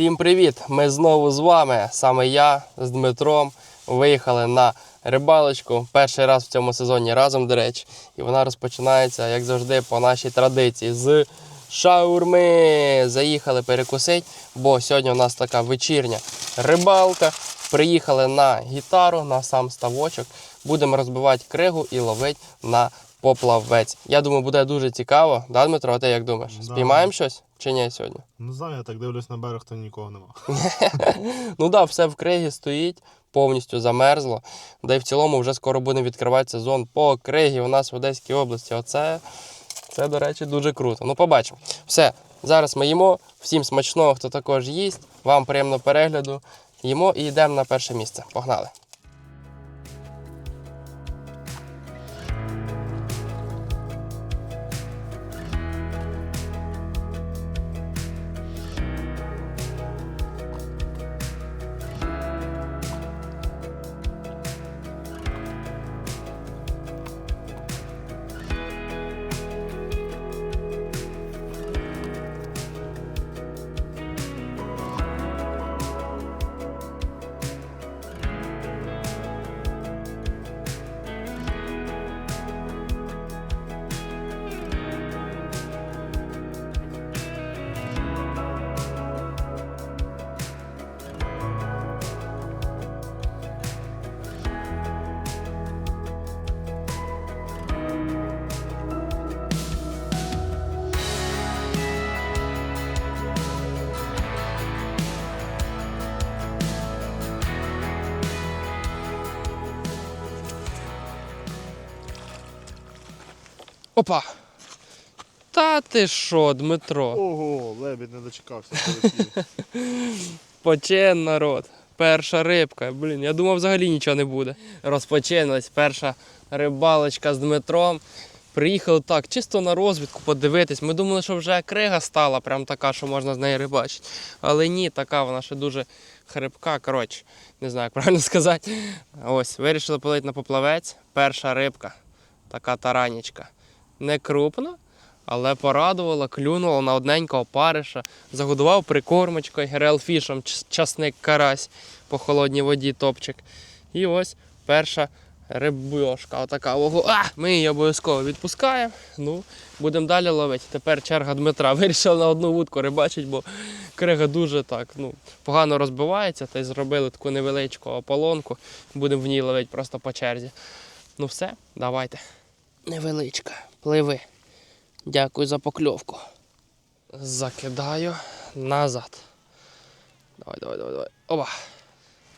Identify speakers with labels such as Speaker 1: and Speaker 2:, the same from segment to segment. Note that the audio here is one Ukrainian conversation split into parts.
Speaker 1: Всім привіт! Ми знову з вами. Саме я з Дмитром виїхали на рибалочку. Перший раз в цьому сезоні разом, до речі. І вона розпочинається, як завжди, по нашій традиції з шаурми. Заїхали перекусити, бо сьогодні у нас така вечірня рибалка. Приїхали на гітару, на сам ставочок. Будемо розбивати кригу і ловити на поплавець. Я думаю, буде дуже цікаво. Да, Дмитро, а ти як думаєш?
Speaker 2: Да.
Speaker 1: Спіймаємо щось чи ні сьогодні?
Speaker 2: Не знаю, я так дивлюсь на берег, то нікого нема.
Speaker 1: Ну так, да, все в кригі стоїть, повністю замерзло. Да й в цілому вже скоро буде відкривати сезон по кригі у нас в Одеській області. Оце, це, до речі, дуже круто. Ну, побачимо. Все, зараз ми їмо. Всім смачного, хто також їсть. Вам приємного перегляду. Їмо і йдемо на перше місце. Погнали! Опа! Та ти що, Дмитро?
Speaker 2: Ого, лебідь не дочекався. полетів.
Speaker 1: Почен народ. Перша рибка. Блін, я думав, взагалі нічого не буде. Розпочиналась перша рибалочка з Дмитром. Приїхали так, чисто на розвідку подивитись. Ми думали, що вже крига стала, прям така, що можна з неї рибачити. Але ні, така вона ще дуже хрипка. Коротше, не знаю, як правильно сказати. Ось, вирішили полити на поплавець. Перша рибка, така таранічка. Не крупна, але порадувала, клюнула на одненького париша, загодував прикормочкою, грелфішем, часник карась по холодній воді топчик. І ось перша рибьошка. Отака. Ого. А! Ми її обов'язково відпускаємо. Ну, будемо далі ловити. Тепер черга Дмитра. Вирішив на одну вудку рибачить, бо крига дуже так ну, погано розбивається. Та й зробили таку невеличку ополонку. Будемо в ній ловити просто по черзі. Ну все, давайте. Невеличка, пливи. Дякую за покльовку. Закидаю назад. Давай, давай, давай, давай. Оба.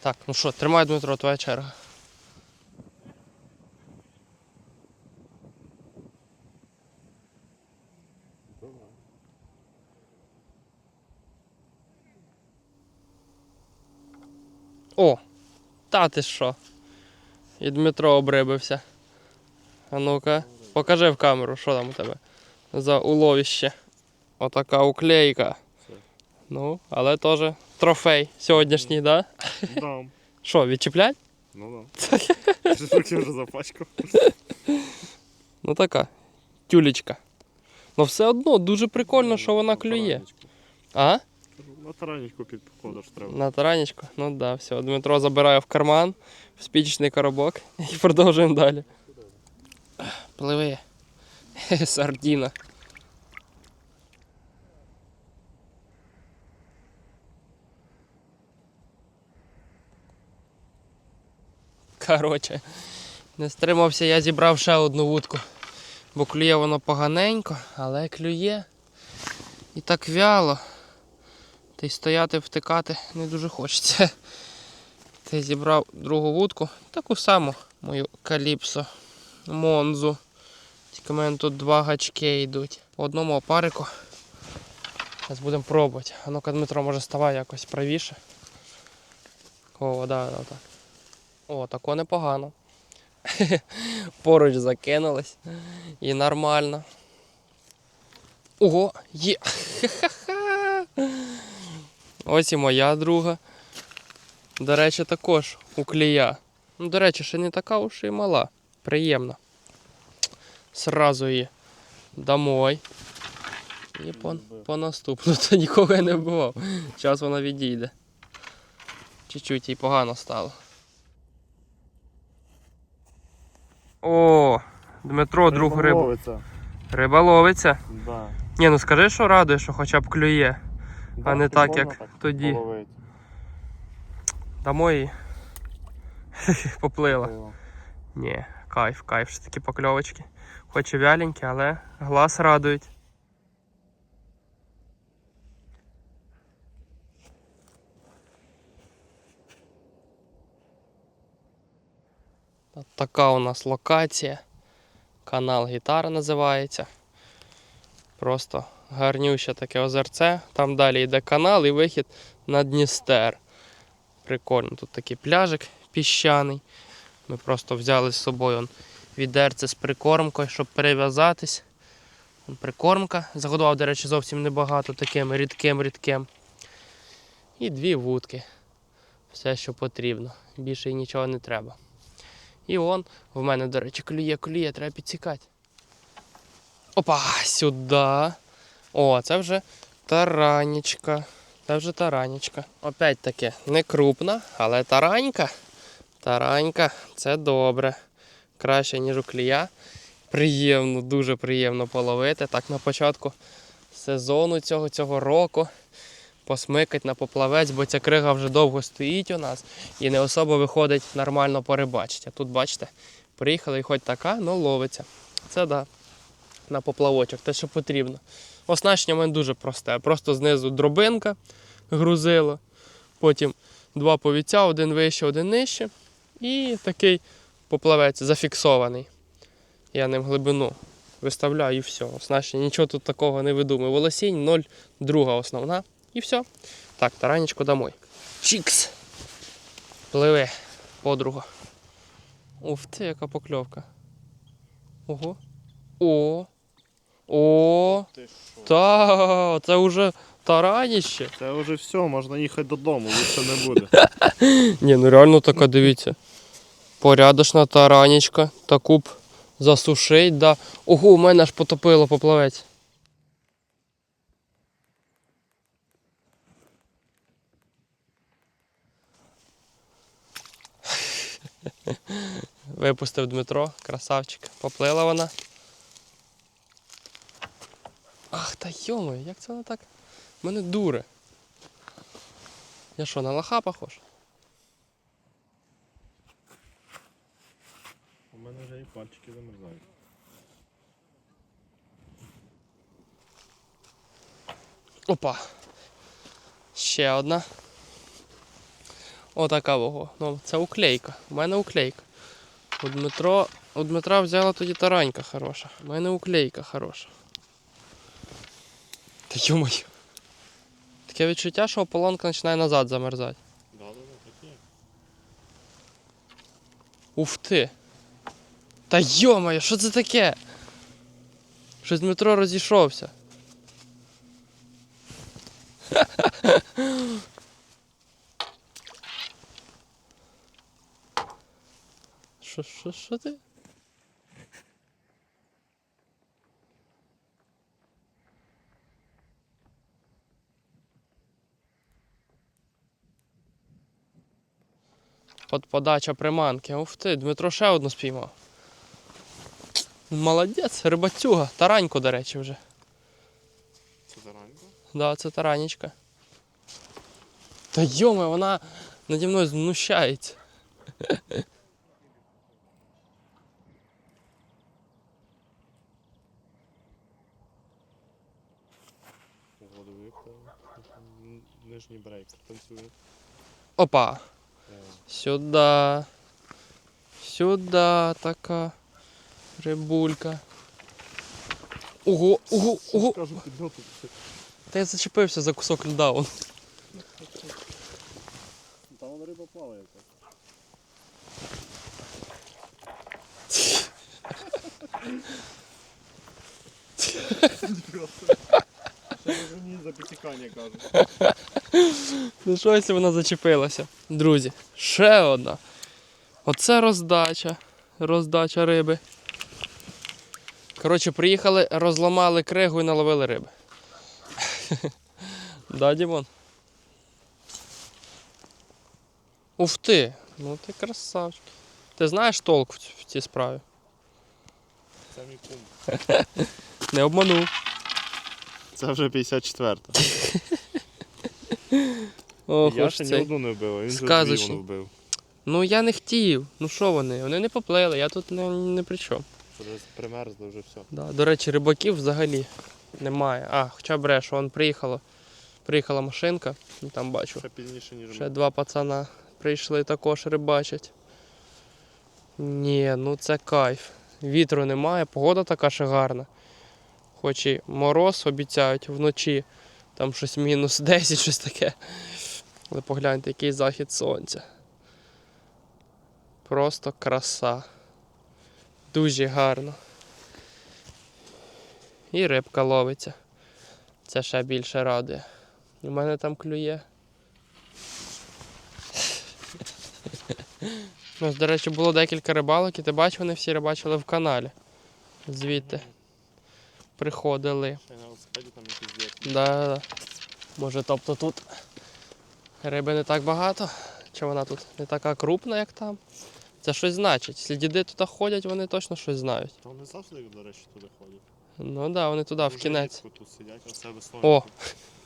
Speaker 1: Так, ну що, тримай, Дмитро, твоя черга. О! Та ти що? І Дмитро обрибився. А ну-ка, покажи в камеру, що там у тебе за уловище. Отака уклейка.
Speaker 2: Це.
Speaker 1: Ну, але теж трофей сьогоднішній, да?
Speaker 2: Дам.
Speaker 1: Що, відчіплять?
Speaker 2: Ну да. Ти вже запачкав.
Speaker 1: Ну така. Тюлечка. Ну все одно дуже прикольно, що вона клює. А?
Speaker 2: На таранічку підходиш треба.
Speaker 1: На таранечку? Ну так, да, все. Дмитро забирає в карман, в спічний коробок і продовжуємо далі. Пливи. Сардіна. Коротше, не стримався, я зібрав ще одну вудку. Бо клює воно поганенько, але клює. І так вяло. Та й стояти, втикати не дуже хочеться. Та й зібрав другу вудку, таку саму мою каліпсо Монзу. Тільки в мене тут два гачки йдуть. По одному опарику. Зараз будемо пробувати. А ну-ка, Дмитро, може ставай якось правіше. О, да, да, так. О, тако непогано. Поруч закинулись. І нормально. Ого, є. Ось і моя друга. До речі, також у клія. Ну, до речі, ще не така уж і мала. Приємна. Сразу її домой. І по, по наступну, то нікого я не вбивав. Зараз вона відійде. Чуть-чуть їй погано стало. О, Дмитро, друг.
Speaker 2: Ловиться.
Speaker 1: Риба ловиться.
Speaker 2: Да.
Speaker 1: Ні, ну скажи, що радує, що хоча б клює, а не так, як тоді.
Speaker 2: половити.
Speaker 1: Дамо її. Поплила. Ні, кайф, кайф, що такі покльовочки. Хоч і вяленькі, але глаз радують. От така у нас локація. Канал Гітара називається. Просто гарнюще таке озерце. Там далі йде канал і вихід на Дністер. Прикольно, тут такий пляжик піщаний. Ми просто взяли з собою відерце з прикормкою, щоб перев'язатись. Прикормка. Загодував, до речі, зовсім небагато, таким рідким-рідким. І дві вудки. Все, що потрібно. Більше і нічого не треба. І он, в мене, до речі, клює, клює, треба підсікати. Опа, сюди. О, це вже таранічка. Це вже таранічка. Опять таки, не крупна, але таранька. Таранька, це добре. Краще, ніж у клія. Приємно, дуже приємно половити. Так на початку сезону цього, цього року. Посмикать на поплавець, бо ця крига вже довго стоїть у нас і не особо виходить нормально порибачити. Тут, бачите, приїхали і хоч така, але ловиться. Це да. На поплавочок, те, що потрібно. Оснащення в мене дуже просте. Просто знизу дробинка, грузило, потім два повіця, один вище, один нижче. І такий поплавець зафіксований. Я ним глибину виставляю і все. Оснащення, нічого тут такого не видумаю. Волосінь 0,2 основна. І все. Так, таранечку домой. Чікс. Пливи, подруга. Уф ти, яка покльовка. Ого. О. О. Та, це вже тараніще.
Speaker 2: Це вже все, можна їхати додому, лучше не буде.
Speaker 1: Ні, ну реально така, дивіться. Порядочна таранічка. Таку б засушить, да. Ого, у мене аж потопило поплавець. Випустив Дмитро, красавчик. Поплила вона. Ах, та йомо, як це вона так? Мене дуре. Я що, на лоха похож?
Speaker 2: У мене вже і пальчики замерзають.
Speaker 1: Опа. Ще одна. Отака вого. Ну, це уклейка. У мене уклейка. У Дмитро. У Дмитра взяла тоді таранька хороша. У мене уклейка хороша. Та йомай. Таке відчуття, що ополонка починає назад замерзати.
Speaker 2: Да, да, да, такі.
Speaker 1: Уф ти. Та йомай, що це таке? Щось Дмитро розійшовся. Що, що, що ти? Под подача приманки. Уф ти, Дмитро ще одну спіймав. Молодець, рибацюга. Тараньку, до речі, вже.
Speaker 2: Це заранько?
Speaker 1: Да, це таранічка. Та йоме, вона наді мною знущається.
Speaker 2: Нижній брейк танцює.
Speaker 1: Опа.
Speaker 2: Е,
Speaker 1: Сюда. Сюда така рибулька. Ого, ого, ого. Та я зачепився за кусок льда. вон.
Speaker 2: Там вона риба плаває. Ще мені за підтікання кажуть.
Speaker 1: Ну щось вона зачепилася. Друзі, ще одна. Оце роздача. Роздача риби. Коротше, приїхали, розламали кригу і наловили риби. Да, Дімон? Ух ти! Ну ти красавчик. Ти знаєш толк в, цій справі?
Speaker 2: Це мій кум.
Speaker 1: Не обманув.
Speaker 2: Це вже 54
Speaker 1: Ох,
Speaker 2: Я
Speaker 1: уж
Speaker 2: ще ні одну не вбив, а він
Speaker 1: Сказочний.
Speaker 2: вбив.
Speaker 1: Ну я не хотів. Ну що вони? Вони не поплили, я тут не, не при чому.
Speaker 2: Що десь примерзло вже все.
Speaker 1: Да. До речі, рибаків взагалі немає. А, хоча бреш, вон приїхала. Приїхала машинка, там бачу.
Speaker 2: Ще пізніше, ніж
Speaker 1: Ще
Speaker 2: ми.
Speaker 1: два пацана прийшли також рибачать. Ні, ну це кайф. Вітру немає, погода така ще гарна. Хоч і мороз обіцяють вночі, там щось мінус 10, щось таке. Але погляньте, який захід сонця. Просто краса. Дуже гарно. І рибка ловиться. Це ще більше радує. У мене там клює. Ну, ось, до речі, було декілька рибалок, і ти бачив, вони всі рибачили в каналі. Звідти. Приходили. Да, да, да. Може, тобто тут риби не так багато, чи вона тут не така крупна, як там. Це щось значить. Якщо діди туди ходять, вони точно щось знають.
Speaker 2: Та вони завжди, до речі, туди ходять.
Speaker 1: Ну так, да, вони туди, в кінець.
Speaker 2: рідко тут сидять, а це весною.
Speaker 1: О,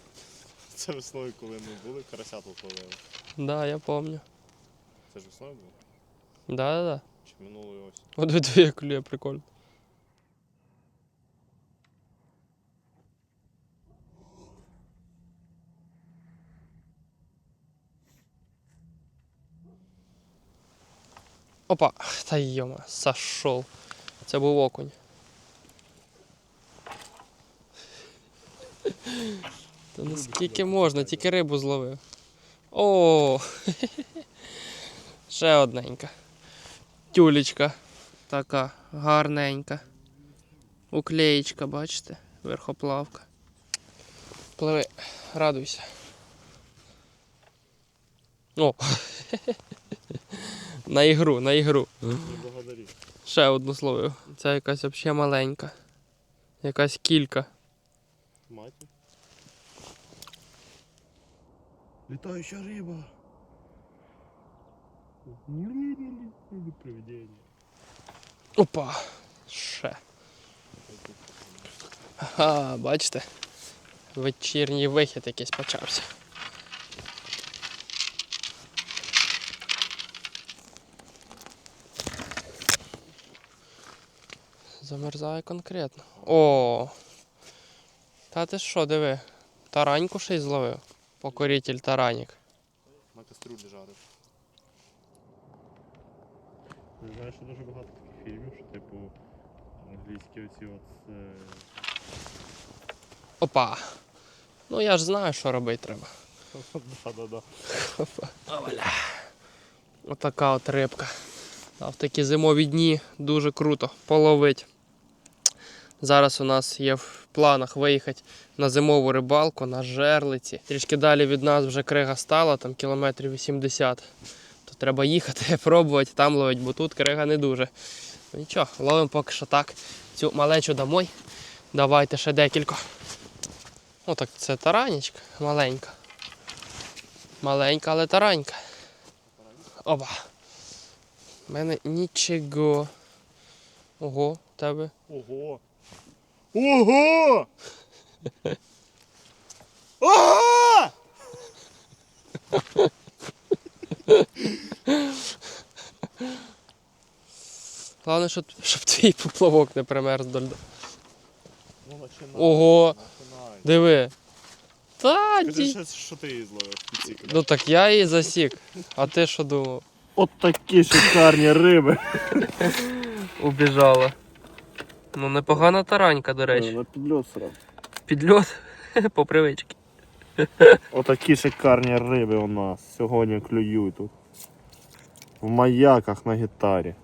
Speaker 2: Це весною, коли ми були, карася тут ловили.
Speaker 1: да, я пам'ятаю.
Speaker 2: Це ж весною було?
Speaker 1: Да, да, да.
Speaker 2: Чи минулої осінь?
Speaker 1: От дві клює, прикольно. Опа, та йома, сошов. Це був окунь. Та ну скільки можна, тільки рибу зловив. О! Ще одненька. Тюлечка така гарненька. Уклеєчка, бачите? Верхоплавка. Пливи, радуйся. О! на ігру, на ігру. Ще одну словив. Це якась взагалі маленька. Якась кілька.
Speaker 2: Маті. Літаюча риба. Привидення.
Speaker 1: Опа! Ще. Ага, бачите? Вечірній вихід якийсь почався. Замерзає конкретно. О! Та ти що, диви? Тараньку ще й зловив. Покоритель таранік.
Speaker 2: На кастрюлі жарив. Ти знаєш, що дуже багато таких фільмів, що типу англійські оці от. Е...
Speaker 1: Опа! Ну я ж знаю, що робити треба.
Speaker 2: Да-да-да.
Speaker 1: Отака от рибка. А в такі зимові дні дуже круто половить. Зараз у нас є в планах виїхати на зимову рибалку на жерлиці. Трішки далі від нас вже крига стала, там кілометрів 80. То треба їхати, пробувати там ловити, бо тут крига не дуже. Ну нічого, ловимо поки що так. Цю малечу домой. Давайте ще декілька. О, так це таранечка маленька. Маленька, але таранька. Опа. У мене нічого. Ого, тебе.
Speaker 2: Ого! Ого! Ого!
Speaker 1: Головне, щоб, щоб твій поплавок не примерз до льда.
Speaker 2: Ну, починай.
Speaker 1: Ого,
Speaker 2: Починай.
Speaker 1: диви. Та
Speaker 2: Скажи,
Speaker 1: ді.
Speaker 2: що, що ти її зловив ці
Speaker 1: Ну так я її засік. А ти що думав?
Speaker 2: От такі шикарні риби.
Speaker 1: Убіжала. Ну непогана таранька, до речі.
Speaker 2: На підльот сразу.
Speaker 1: Підльот по привичці.
Speaker 2: Отакі шикарні риби у нас сьогодні клюють тут. В маяках на гітарі.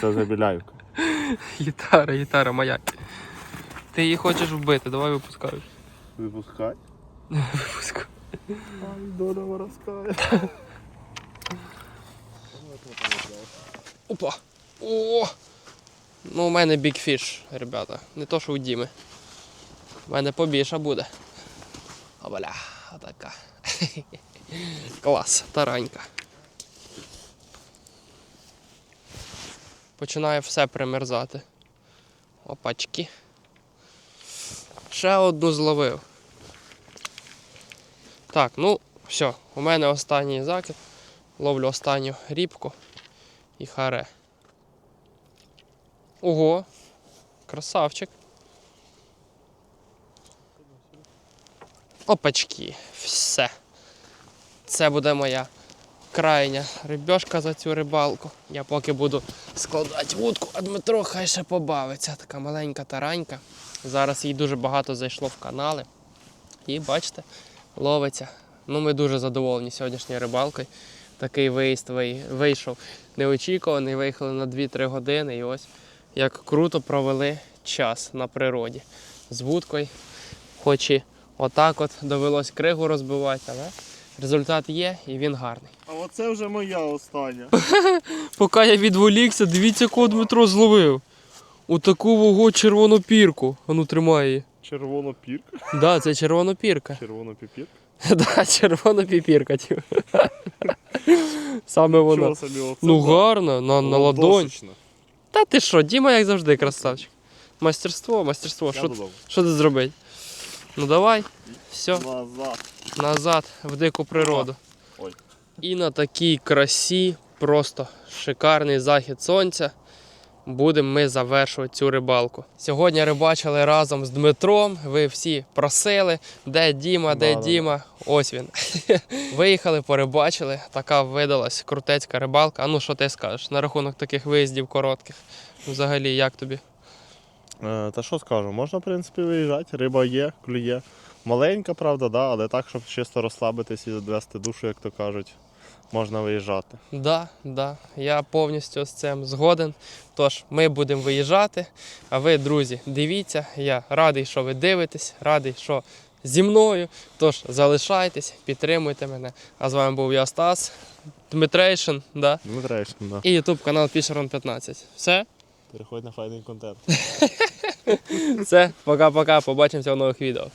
Speaker 2: Це забіляйка.
Speaker 1: Гітара, гітара, маяк. Ти її хочеш вбити, давай випускай.
Speaker 2: Випускай.
Speaker 1: Випускай.
Speaker 2: Ай, доля воровская.
Speaker 1: Опа! О! Ну, у мене fish, ребята. Не то, що у Діми. У мене побільше буде. Обля, отака. Клас, таранька. Починає все примерзати. Опачки. Ще одну зловив. Так, ну, все, у мене останній закид. Ловлю останню рібку і харе. Ого, красавчик. Опачки, все. Це буде моя крайня рибьошка за цю рибалку. Я поки буду складати вудку, а Дмитро хай ще побавиться. Така маленька таранька. Зараз їй дуже багато зайшло в канали. І бачите, ловиться. Ну, ми дуже задоволені сьогоднішньою рибалкою. Такий виїзд вийшов неочікуваний, виїхали на 2-3 години і ось як круто провели час на природі. З вудкою, хоч і отак от довелось кригу розбивати, але результат є і він гарний.
Speaker 2: А оце вже моя остання.
Speaker 1: Поки я відволікся, дивіться, кого Дмитро зловив. Отаку вого червону пірку. Ану тримає її.
Speaker 2: Червона пірка.
Speaker 1: Да, це червона пірка.
Speaker 2: Червона піпірка.
Speaker 1: Да, червона піпірка. Саме вона.
Speaker 2: Чого собі оце?
Speaker 1: Ну гарно, на, на ладонь.
Speaker 2: Ладошечна.
Speaker 1: Та ти що, Діма, як завжди, красавчик. Мастерство, мастерство. Що, що ти зробить? Ну давай. Все,
Speaker 2: Назад.
Speaker 1: назад в дику природу.
Speaker 2: Ой.
Speaker 1: І на такій красі, просто шикарний захід сонця. Будемо ми завершувати цю рибалку. Сьогодні рибачили разом з Дмитром. Ви всі просили, де Діма, де
Speaker 2: Да-да-да.
Speaker 1: Діма. Ось він. Виїхали, порибачили. Така видалась крутецька рибалка. А ну що ти скажеш на рахунок таких виїздів коротких? Взагалі, як тобі?
Speaker 2: Е, Та що скажу, можна, в принципі, виїжджати, риба є, клює. Маленька, правда, да, але так, щоб чисто розслабитись і відвести душу, як то кажуть, можна виїжджати.
Speaker 1: Да, да, я повністю з цим згоден. Тож ми будемо виїжджати. А ви, друзі, дивіться. Я радий, що ви дивитесь, радий, що зі мною. Тож залишайтесь, підтримуйте мене. А з вами був я Стас, Дмитрейшин, да?
Speaker 2: Дмитрейшин, да.
Speaker 1: і ютуб канал Пішерон 15. Все?
Speaker 2: Переходь на файний контент.
Speaker 1: Все, пока-пока. Побачимося в нових відео.